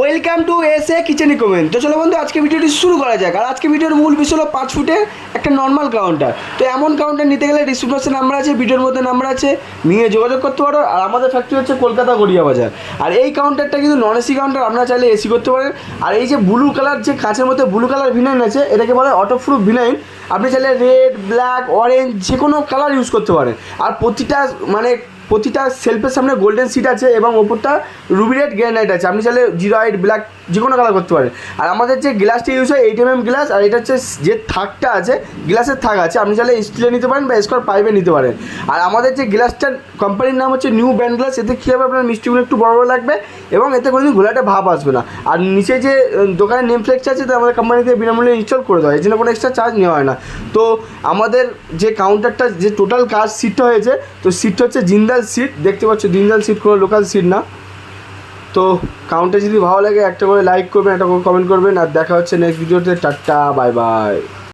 Welcome to S A kitchen comment তো চলো বন্ধু, আজকে ভিডিওটি শুরু করা যাক। আর আজকে ভিডিওর মূল বিষয় হলো পাঁচ ফুটের একটা নর্মাল কাউন্টার তো এমন কাউন্টার নিতে গেলে ডিসক্রিপশন নাম্বার আছে, ভিডিওর মধ্যে নাম্বার আছে, নিয়ে যোগাযোগ করতে পারো। আর আমাদের ফ্যাক্টরি হচ্ছে কলকাতা গড়িয়া বাজার। আর এই কাউন্টারটা কিন্তু নন এসি কাউন্টার আপনারা চাইলে এসি করতে পারেন। আর এই যে ব্লু কালার যে কাঁচের মধ্যে ব্লু কালার ভিনাইন আছে, এটাকে বলে অটো প্রুফ ভিনাইন আপনি চাইলে রেড ব্ল্যাক অরেঞ্জ যে কোনো কালার ইউজ করতে পারেন। আর প্রতিটা মানে প্রতিটা সেলফের সামনে গোল্ডেন সিট আছে এবং ওপরটা রুবি রেড গ্রেনাইট আছে। আপনি চাইলে জিরো হোয়াইট ব্ল্যাক যে কোনো কালার করতে পারেন। আর আমাদের যে গ্লাসটা ইউজ হয় এইট এম এম গ্লাস আর এটা হচ্ছে যে থাকটা আছে গ্লাসের থাক আছে। আপনি চাইলে স্টিলে নিতে পারেন বা স্কোয়ার পাইপে নিতে পারেন। আর আমাদের যে গ্লাসটার কোম্পানির নাম হচ্ছে নিউ ব্যান্ড গ্লাস এতে কী হবে? আপনার মিষ্টিগুলো একটু বড় বড় লাগবে এবং এতে কোনোদিন ঘোলাটে ভাব আসবে না। আর নিচে যে দোকানের নেম ফ্লেক্স আছে তো আমাদের কোম্পানি থেকে বিনামূল্যে ইনস্টল করে দেওয়া হয়। এর জন্য কোনো এক্সট্রা চার্জ নেওয়া হয় না। তো আমাদের যে কাউন্টারটা যে টোটাল কাজ সিটটা হয়েছে, তো সিটটা হচ্ছে জিন্দাল সিট দেখতে পাচ্ছ দিনজাল সিট কোনো লোকাল সিট না। তো কাউন্টে যদি ভালো লাগে একটা করে লাইক করবেন, একটা করে কমেন্ট করবেন, আর দেখা হচ্ছে নেক্সট ভিডিওতে টাটা বাই বাই